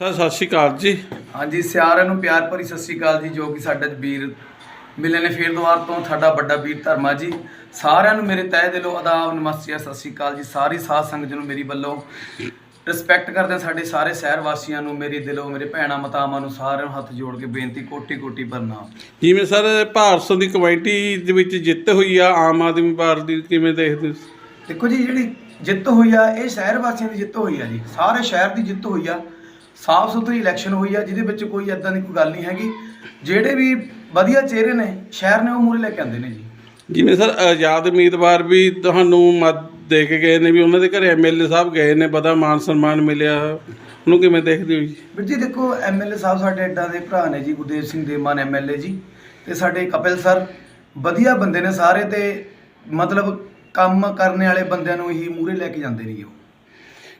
Sir ਸਤਿ ਸ਼੍ਰੀ ਅਕਾਲ ਜੀ। ਹਾਂਜੀ ਸਾਰਿਆਂ ਨੂੰ ਪਿਆਰ ਭਰੀ ਸਤਿ ਸ੍ਰੀ ਅਕਾਲ ਜੀ ਜੋ ਕਿ ਸਾਡਾ ਵੀਰ ਮਿਲੇ ਨੇ ਫੇਰ ਦੁਆਰ ਤੋਂ ਸਾਡਾ ਵੱਡਾ ਵੀਰ ਧਰਮਾ ਜੀ। ਸਾਰਿਆਂ ਨੂੰ ਮੇਰੇ ਤਹਿ ਦਿਲੋਂ ਆਦਾਬ ਨਮਸਤੇ ਸਤਿ ਸ੍ਰੀ ਅਕਾਲ ਜੀ। ਸਾਰੀ ਸਾਧ ਸੰਗਤ ਨੂੰ ਮੇਰੀ ਵੱਲੋਂ ਰਿਸਪੈਕਟ ਕਰਦੇ ਸਾਡੇ ਸਾਰੇ ਸ਼ਹਿਰ ਵਾਸੀਆਂ ਨੂੰ ਮੇਰੇ ਦਿਲੋਂ ਮੇਰੇ ਭੈਣਾਂ ਮਤਾਵਾਂ ਨੂੰ ਸਾਰਿਆਂ ਨੂੰ ਹੱਥ ਜੋੜ ਕੇ ਬੇਨਤੀ ਕੋਟੀ ਕੋਟੀ ਪ੍ਰਣਾਮ ਜਿਵੇਂ ਸਰ ਭਾਰਤ ਦੀ ਕਮੇਟੀ ਦੇ ਵਿੱਚ ਜਿੱਤ ਹੋਈ ਆ ਆਮ ਆਦਮੀ ਪਾਰਟੀ ਕਿਵੇਂ ਦੇਖਦੇ ਹੋ? ਦੇਖੋ ਜੀ ਜਿਹੜੀ ਜਿੱਤ ਹੋਈ ਆ ਇਹ ਸ਼ਹਿਰ ਵਾਸੀਆਂ ਦੀ ਜਿੱਤ ਹੋਈ ਆ ਜੀ। ਸਾਰੇ ਸ਼ਹਿਰ ਦੀ ਜਿੱਤ ਹੋਈ ਆ। ਸਾਫ਼ ਸੁਥਰੀ ਇਲੈਕਸ਼ਨ ਹੋਈ ਆ ਜਿਹਦੇ ਵਿੱਚ ਕੋਈ ਐਦਾਂ ਦੀ ਕੋਈ ਗੱਲ ਨਹੀਂ ਹੈਗੀ। ਜਿਹੜੇ ਵੀ ਵਧੀਆ ਚਿਹਰੇ ਨੇ ਸ਼ਹਿਰ ਨੇ ਉਹ ਮੂਰੇ ਲੈ ਕੇ ਆਉਂਦੇ ਨੇ ਜੀ। ਜਿਵੇਂ ਸਰ ਆਜ਼ਾਦ ਉਮੀਦਵਾਰ ਵੀ ਤੁਹਾਨੂੰ ਮਤ ਦੇ ਕੇ ਗਏ ਨੇ ਵੀ ਉਹਨਾਂ ਦੇ ਘਰੇ ਐਮਐਲਏ ਸਾਹਿਬ ਗਏ ਨੇ ਬੜਾ ਮਾਨ ਸਨਮਾਨ ਮਿਲਿਆ। ਉਹਨੂੰ ਕਿਵੇਂ ਦੇਖਦੇ ਹੋ ਜੀ? ਵੀਰ ਜੀ ਦੇਖੋ ਐਮਐਲਏ ਸਾਹਿਬ ਸਾਡੇ ਏਦਾਂ ਦੇ ਭਰਾ ਨੇ ਜੀ ਗੁਰਦੇਵ ਸਿੰਘ ਦੇਮਾਨ ਐਮਐਲਏ ਜੀ ਤੇ ਸਾਡੇ ਕਪਿਲ ਸਰ ਵਧੀਆ ਬੰਦੇ ਨੇ ਸਾਰੇ ਤੇ ਮਤਲਬ ਕੰਮ ਕਰਨ ਵਾਲੇ ਬੰਦਿਆਂ ਨੂੰ ਹੀ ਮੂਰੇ ਲੈ ਕੇ ਜਾਂਦੇ ਨੇ ਜੀ ਉਹ।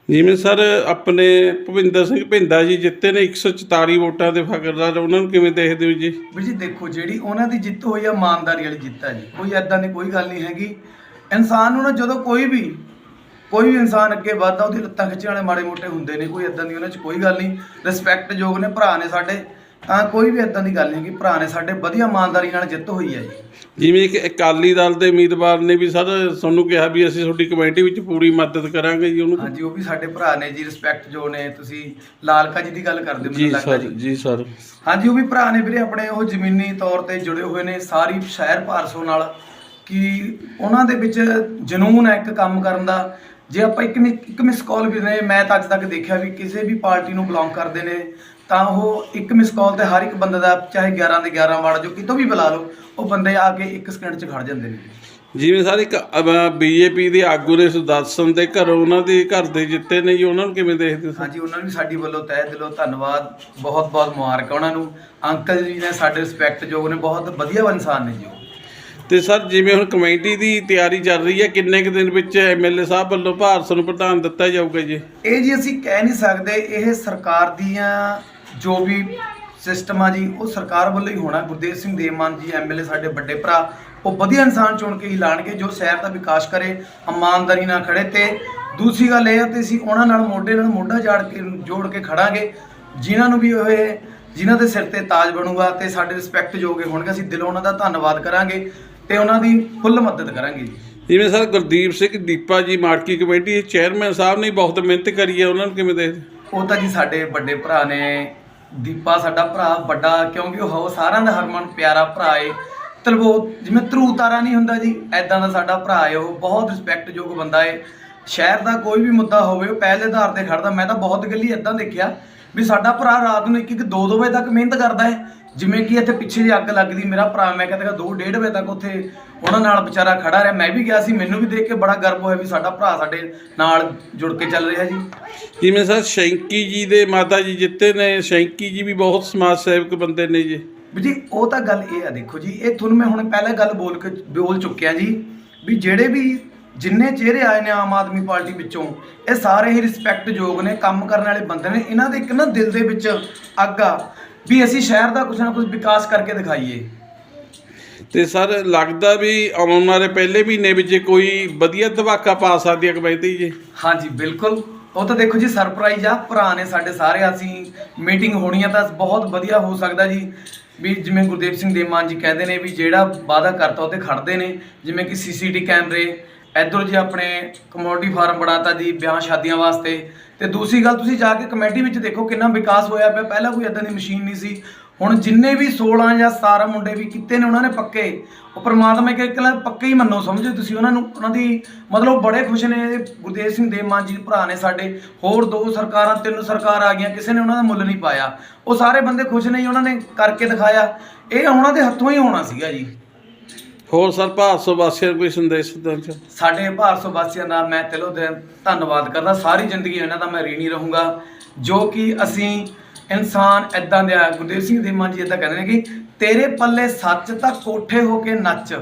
ਜਿਵੇਂ ਸਰ ਆਪਣੇ ਭੁਪਿੰਦਰ ਸਿੰਘ ਭਿੰਦਾ ਜੀ ਜਿੱਤੇ ਨੇ 144 ਵੋਟਾਂ ਦੇ ਫਕਰਦਾਰ ਉਹਨਾਂ ਨੂੰ ਕਿਵੇਂ ਦੇਖਦੇ ਹੋ ਜੀ? ਵੀਰ ਜੀ ਦੇਖੋ, ਜਿਹੜੀ ਉਹਨਾਂ ਦੀ ਜਿੱਤ ਹੋਈ ਆ, ਇਮਾਨਦਾਰੀ ਵਾਲੀ ਜਿੱਤ ਹੈ ਜੀ। ਕੋਈ ਐਦਾਂ ਦੀ ਕੋਈ ਗੱਲ ਨਹੀਂ ਹੈਗੀ। ਇਨਸਾਨ ਨੂੰ ਨਾ ਜਦੋਂ ਕੋਈ ਵੀ ਕੋਈ ਵੀ ਇਨਸਾਨ ਅੱਗੇ ਵੱਧਦਾ, ਉਹਦੀ ਲੱਤਾਂ ਖਿੱਚਣ ਵਾਲੇ ਮਾੜੇ ਮੋਟੇ ਹੁੰਦੇ ਨੇ, ਕੋਈ ਐਦਾਂ ਦੀ ਉਹਨਾਂ 'ਚ ਕੋਈ ਗੱਲ ਨਹੀਂ। ਰਿਸਪੈਕਟ ਯੋਗ ਨੇ, ਭਰਾ ਨੇ ਸਾਡੇ। ਤਾਂ ਕੋਈ ਵੀ ਐਦਾਂ ਦੀ ਗੱਲ ਨਹੀਂ ਹੈਗੀ ਭਰਾ ਨੇ ਸਾਡੇ ਵਧੀਆ ਇਮਾਨਦਾਰੀ ਨਾਲ ਜਿੱਤ ਹੋਈ ਹੈ ਜੀ। ਜਿਵੇਂ ਕਿ ਅਕਾਲੀ ਦਲ ਦੇ ਉਮੀਦਵਾਰ ਨੇ ਵੀ ਸਰ ਤੁਹਾਨੂੰ ਕਿਹਾ ਵੀ ਅਸੀਂ ਤੁਹਾਡੀ ਕਮੇਟੀ ਵਿੱਚ ਪੂਰੀ ਮਦਦ ਕਰਾਂਗੇ ਜੀ ਉਹਨੂੰ। ਹਾਂਜੀ ਉਹ ਵੀ ਸਾਡੇ ਭਰਾ ਨੇ ਜੀ ਰਿਸਪੈਕਟ ਜੋ ਨੇ ਤੁਸੀਂ ਲਾਲਕਾ ਜੀ ਦੀ ਗੱਲ ਕਰਦੇ ਹੋ ਜੀ ਮੈਨੂੰ ਲੱਗਦਾ ਸਰ ਜੀ। ਜੀ ਸਰ। ਹਾਂਜੀ ਉਹ ਵੀ ਭਰਾ ਨੇ ਵੀਰੇ ਆਪਣੇ ਉਹ ਜ਼ਮੀਨੀ ਤੌਰ ਤੇ ਜੁੜੇ ਹੋਏ ਨੇ ਸਾਰੀ ਸ਼ਹਿਰ ਭਾਰਸੋ ਨਾਲ ਕਿ ਉਹਨਾਂ ਦੇ ਵਿੱਚ ਜਨੂਨ ਹੈ ਇੱਕ ਕੰਮ ਕਰਨ ਦਾ ਜੇ ਆਪਾਂ ਇੱਕ ਮਿ- ਇੱਕ ਮਿਸ ਕਾਲ ਵੀ ਨੇ ਮੈਂ ਤਾਂ ਅੱਜ ਤੱਕ ਦੇਖਿਆ ਵੀ ਕਿਸੇ ਵੀ ਪਾਰਟੀ ਨੂੰ ਬਿਲੋਂਗ ਕਰਦੇ ਨੇ ਤਾਂ ਉਹ ਇੱਕ ਮਿਸ ਕਾਲ ਤੇ ਹਰ ਇੱਕ ਬੰਦੇ ਦਾ ਚਾਹੇ 11 ਦੇ 11 ਵਾਰਡ ਜੋ ਕਿਤੋਂ ਵੀ ਬੁਲਾ ਲਓ ਉਹ ਬੰਦੇ ਆ ਕੇ ਇੱਕ ਸਕਿੰਟ 'ਚ ਖੜ ਜਾਂਦੇ ਨੇ। ਜਿਵੇਂ ਸਰ ਇੱਕ ਬੀਜੇਪੀ ਦੇ ਆਗੂ ਨੇ ਸੁਦਰਸ਼ਨ ਦੇ ਘਰੋਂ ਉਹਨਾਂ ਦੇ ਘਰ ਦੇ ਜਿੱਤੇ ਨੇ ਜੀ ਉਹਨਾਂ ਨੂੰ ਕਿਵੇਂ ਦੇਖਦੇ ਹੋ ਹਾਂਜੀ ਉਹਨਾਂ ਨੂੰ ਵੀ ਸਾਡੀ ਵੱਲੋਂ ਤਹਿ ਦਿਲੋਂ ਧੰਨਵਾਦ ਬਹੁਤ ਬਹੁਤ ਮੁਬਾਰਕ ਉਹਨਾਂ ਨੂੰ। ਅੰਕਲ ਜੀ ਨੇ ਸਾਡੇ ਰਿਸਪੈਕਟ ਯੋਗ ਨੇ ਬਹੁਤ ਵਧੀਆ ਇਨਸਾਨ ਨੇ ਜੀ ਉਹ। ਤੇ ਸਰ, ਜਿਵੇਂ ਹੁਣ ਕਮੇਟੀ ਦੀ ਤਿਆਰੀ ਚੱਲ ਰਹੀ ਹੈ, ਕਿੰਨੇ ਕੁ ਦਿਨ ਵਿੱਚ ਐਮਐਲਏ ਸਾਹਿਬ ਵੱਲੋਂ ਭਾਰਤ ਨੂੰ ਪ੍ਰਧਾਨ ਦਿੱਤਾ ਜਾਊਗਾ ਜੀ? ਇਹ ਜੀ ਅਸੀਂ ਕਹਿ ਨਹੀਂ ਸਕਦੇ, ਇਹ ਸਰਕਾਰ ਦੀਆਂ ਜੋ ਵੀ ਸਿਸਟਮ ਆ ਜੀ, ਉਹ ਸਰਕਾਰ ਵੱਲੋਂ ਹੀ ਹੋਣਾ। ਗੁਰਦੇਵ ਸਿੰਘ ਦੇਵਮਾਨ ਜੀ ਐਮਐਲਏ ਸਾਡੇ ਵੱਡੇ ਭਰਾ, ਉਹ ਵਧੀਆ ਇਨਸਾਨ ਚੁਣ ਕੇ ਹੀ ਲਾਣਗੇ, ਜੋ ਸ਼ਹਿਰ ਦਾ ਵਿਕਾਸ ਕਰੇ, ਇਮਾਨਦਾਰੀ ਨਾਲ ਖੜੇ ਤੇ ਦੂਸਰੀ ਗੱਲ ਇਹ ਹੈ ਤੇ ਅਸੀਂ ਉਹਨਾਂ ਨਾਲ ਮੋਢੇ ਨਾਲ ਮੋਢਾ ਜਾੜ ਕੇ, ਜੋੜ ਕੇ ਖੜਾਂਗੇ। ਜਿਨ੍ਹਾਂ ਨੂੰ ਵੀ ਉਹ ਇਹ- ਜਿਨ੍ਹਾਂ ਦੇ ਸਿਰ ਤੇ ਤਾਜ ਬਣੂਗਾ ਤੇ ਸਾਡੇ ਰਿਸਪੈਕਟ ਜੋਗੇ ਹੋਣਗੇ, ਅਸੀਂ ਦਿਲੋਂ ਉਹਨਾਂ ਦਾ ਧੰਨਵਾਦ ਕਰਾਂਗੇ। ਤੇ ਉਹਨਾਂ ਦੀ ਫੁੱਲ ਮਦਦ ਕਰਾਂਗੇ ਜੀ। ਜਿਵੇਂ ਸਰ ਗੁਰਦੀਪ ਸਿੰਘ ਦੀਪਾ ਜੀ ਮਾਰਕੀ ਕਮੇਟੀ ਚੇਅਰਮੈਨ ਸਾਹਿਬ ਨੇ ਬਹੁਤ ਮਿਹਨਤ ਕਰੀ ਹੈ ਉਹਨਾਂ ਨੂੰ ਕਿਵੇਂ ਦੇਖਦੇ ਉਹ ਤਾਂ ਜੀ ਸਾਡੇ ਵੱਡੇ ਭਰਾ ਨੇ। ਦੀਪਾ ਸਾਡਾ ਭਰਾ ਵੱਡਾ ਕਿਉਂਕਿ ਉਹ ਸਾਰਿਆਂ ਦਾ ਹਰਮਨ ਪਿਆਰਾ ਭਰਾ ਏ। ਤਲਬੋ ਜਿਵੇਂ ਧਰੂ ਤਾਰਾ ਨਹੀਂ ਹੁੰਦਾ ਜੀ ਐਦਾਂ ਦਾ ਸਾਡਾ ਭਰਾ ਏ ਉਹ ਬਹੁਤ ਰਿਸਪੈਕਟਯੋਗ ਬੰਦਾ ਏ। ਸ਼ਹਿਰ ਦਾ ਕੋਈ ਵੀ ਮੁੱਦਾ ਹੋਵੇ ਉਹ ਪਹਿਲੇ ਆਧਾਰ ਤੇ ਖੜਦਾ। ਮੈਂ ਤਾਂ ਬਹੁਤ ਗੱਲੀ ਐਦਾਂ ਦੇਖਿਆ ਵੀ ਸਾਡਾ ਭਰਾ ਰਾਤ ਨੂੰ ਇੱਕ ਇੱਕ 2 2 ਵਜੇ ਤੱਕ ਮਿਹਨਤ ਕਰਦਾ ਏ ਜਿਵੇਂ ਕਿ ਇੱਥੇ ਪਿੱਛੇ ਜੇ ਅੱਗ ਲੱਗਦੀ ਮੇਰਾ ਭਰਾ ਮੈਂ ਕਹਿੰਦਾ 2 1:30 ਵਜੇ ਤੱਕ ਉੱਥੇ ਉਹਨਾਂ ਨਾਲ ਵਿਚਾਰਾ ਖੜਾ ਰਿਹਾ। ਮੈਂ ਵੀ ਗਿਆ ਸੀ ਮੈਨੂੰ ਵੀ ਦੇਖ ਕੇ ਬੜਾ ਗਰਵ ਹੋਇਆ ਵੀ ਸਾਡਾ ਭਰਾ ਸਾਡੇ ਨਾਲ ਜੁੜ ਕੇ ਚੱਲ ਰਿਹਾ ਜੀ। ਜਿਵੇਂ ਸਰ? ਸ਼ੈਂਕੀ ਜੀ ਦੇ ਮਾਤਾ ਜੀ ਜਿੱਤੇ ਨੇ। ਸ਼ੈਂਕੀ ਜੀ ਵੀ ਬਹੁਤ ਸਮਾਜ ਸੇਵਕ ਬੰਦੇ ਨੇ ਜੀ। ਵੀ ਜੀ ਉਹ ਤਾਂ ਗੱਲ ਇਹ ਆ ਦੇਖੋ ਜੀ ਇਹ ਤੁਹਾਨੂੰ ਮੈਂ ਹੁਣ ਪਹਿਲਾਂ ਗੱਲ ਬੋਲ ਕੇ ਬੋਲ ਚੁੱਕਿਆ ਜੀ ਵੀ ਜਿਹੜੇ ਵੀ ਜਿੰਨੇ ਚਿਹਰੇ ਆਏ ਨੇ ਆਮ ਆਦਮੀ ਪਾਰਟੀ ਵਿੱਚੋਂ ਇਹ ਸਾਰੇ ਹੀ ਰਿਸਪੈਕਟ ਯੋਗ ਨੇ ਕੰਮ ਕਰਨ ਵਾਲੇ ਬੰਦੇ ਨੇ। ਇਹਨਾਂ ਦੇ ਇੱਕ ਨਾ ਦਿਲ ਦੇ ਵਿੱਚ ਅੱਗ ਆ ਵੀ ਅਸੀਂ ਸ਼ਹਿਰ ਦਾ ਕੁਝ ਨਾ ਕੁਝ ਵਿਕਾਸ ਕਰਕੇ ਦਿਖਾਈਏ। ਤੇ ਸਰ ਲੱਗਦਾ ਵੀ ਆਉਣ ਵਾਲੇ ਪਹਿਲੇ ਮਹੀਨੇ ਵਿੱਚ ਕੋਈ ਵਧੀਆ ਧਮਾਕਾ ਪਾ ਸਕਦੀ ਹੈ ਕਮੇਟੀ ਜੀ? ਹਾਂਜੀ ਬਿਲਕੁਲ। ਉਹ ਤਾਂ ਦੇਖੋ ਜੀ ਸਰਪ੍ਰਾਈਜ਼ ਆ। ਭਰਾ ਨੇ ਸਾਡੇ ਸਾਰੇ ਅਸੀਂ ਮੀਟਿੰਗ ਹੋਣੀ ਆ ਤਾਂ ਬਹੁਤ ਵਧੀਆ ਹੋ ਸਕਦਾ ਜੀ। ਵੀ ਜਿਵੇਂ ਗੁਰਦੇਵ ਸਿੰਘ ਦੇਮਾਨ ਜੀ ਕਹਿੰਦੇ ਨੇ ਵੀ ਜਿਹੜਾ ਵਾਅਦਾ ਕਰਤਾ ਉਹ ਤੇ ਖੜਦੇ ਨੇ। ਜਿਵੇਂ ਕਿ ਸੀਸੀਟੀ ਕੈਮਰੇ ਇੱਧਰ ਜੀ ਆਪਣੇ ਕਮੋਡਿਟੀ ਫਾਰਮ ਬਣਾਤਾ ਜੀ ਵਿਆਹ ਸ਼ਾਦੀਆਂ ਵਾਸਤੇ। ਤੇ ਦੂਸਰੀ ਗੱਲ ਤੁਸੀਂ ਜਾ ਕੇ ਕਮੇਟੀ ਵਿੱਚ ਦੇਖੋ ਕਿੰਨਾ ਵਿਕਾਸ ਹੋਇਆ ਪਿਆ। ਪਹਿਲਾਂ ਕੋਈ ਇਦਾਂ ਦੀ ਮਸ਼ੀਨ ਨਹੀਂ ਸੀ। ਹੁਣ ਜਿੰਨੇ ਵੀ 16 ਜਾਂ 17 ਮੁੰਡੇ ਵੀ ਕੀਤੇ ਨੇ, ਉਹਨਾਂ ਨੇ ਪੱਕੇ। ਉਹ ਪ੍ਰਮਾਤਮਾ ਕਿ ਇਕੱਲਾ ਪੱਕੇ ਹੀ ਮੰਨੋ, ਸਮਝੋ ਤੁਸੀਂ। ਉਹਨਾਂ ਨੂੰ ਉਹਨਾਂ ਦੀ ਮਤਲਬ ਬੜੇ ਖੁਸ਼ ਨੇ। ਗੁਰਦੇਵ ਸਿੰਘ ਦੇਵਮਾਨ ਜੀ ਭਰਾ ਨੇ ਸਾਡੇ। ਹੋਰ ਦੋ ਸਰਕਾਰਾਂ, ਤਿੰਨ ਸਰਕਾਰ ਆ ਗਈਆਂ। ਕਿਸੇ ਨੇ ਉਹਨਾਂ ਦਾ ਮੁੱਲ ਨਹੀਂ ਪਾਇਆ। ਉਹ ਸਾਰੇ ਬੰਦੇ ਖੁਸ਼ ਨੇ ਜੀ, ਉਹਨਾਂ ਨੇ ਕਰਕੇ ਦਿਖਾਇਆ। ਇਹ ਉਹਨਾਂ ਦੇ ਹੱਥੋਂ ਹੀ ਹੋਣਾ ਸੀਗਾ ਜੀ। ਹੋਰ ਸਰ, ਭਾਰਤ ਵਾਸੀਆਂ ਨੂੰ ਕੋਈ ਸੰਦੇਸ਼ ਦੇਣਾ ਚਾਹੋ ਸਾਡੇ ਭਾਰਤ ਵਾਸੀਆਂ ਦਾ ਮੈਂ ਦਿਲੋਂ ਦੇ ਧੰਨਵਾਦ ਕਰਦਾ। ਸਾਰੀ ਜ਼ਿੰਦਗੀ ਇਹਨਾਂ ਦਾ ਮੈਂ ਰੀਣੀ ਰਹੂੰਗਾ, ਜੋ ਕਿ ਅਸੀਂ ਇਨਸਾਨ ਇਦਾਂ ਦੇ ਆ। ਗੁਰਦੇਵ ਸਿੰਘ ਦੇਮਾਨ ਜੀ ਇਦਾਂ ਕਹਿੰਦੇ ਨੇ ਕਿ ਤੇਰੇ ਪੱਲੇ ਸੱਚ ਤਾਂ ਕੋਠੇ ਹੋ ਕੇ ਨੱਚ।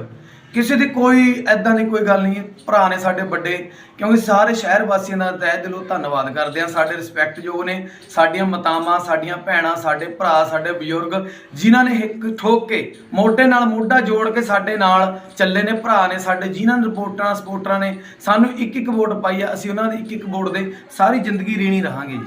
ਕਿਸੇ ਦੀ ਕੋਈ ਐਦਾਂ ਦੀ ਕੋਈ ਗੱਲ ਨਹੀਂ ਭਰਾ ਨੇ ਸਾਡੇ ਵੱਡੇ, ਕਿਉਂਕਿ ਸਾਰੇ ਸ਼ਹਿਰ ਵਾਸੀਆਂ ਦਾ ਤਹਿ ਦਿਲੋਂ ਧੰਨਵਾਦ ਕਰਦੇ ਆ ਸਾਡੇ ਰਿਸਪੈਕਟਯੋਗ ਨੇ, ਸਾਡੀਆਂ ਮਤਾਵਾਂ, ਸਾਡੀਆਂ ਭੈਣਾਂ, ਸਾਡੇ ਭਰਾ, ਸਾਡੇ ਬਜ਼ੁਰਗ, ਜਿਨ੍ਹਾਂ ਨੇ ਇੱਕ ਠੋਕ ਕੇ, ਮੋਢੇ ਨਾਲ ਮੋਢਾ ਜੋੜ ਕੇ ਸਾਡੇ ਨਾਲ ਚੱਲੇ ਨੇ। ਭਰਾ ਨੇ ਸਾਡੇ, ਜਿਨ੍ਹਾਂ ਨੇ ਰਿਪੋਰਟਰਾਂ ਸਪੋਰਟਰਾਂ ਨੇ ਸਾਨੂੰ ਇੱਕ ਇੱਕ ਵੋਟ ਪਾਈ ਆ ਅਸੀਂ ਉਹਨਾਂ ਦੀ ਇੱਕ ਇੱਕ ਵੋਟ ਦੇ ਸਾਰੀ ਜ਼ਿੰਦਗੀ ਰੀਣੀ ਰਹਾਂਗੇ ਜੀ।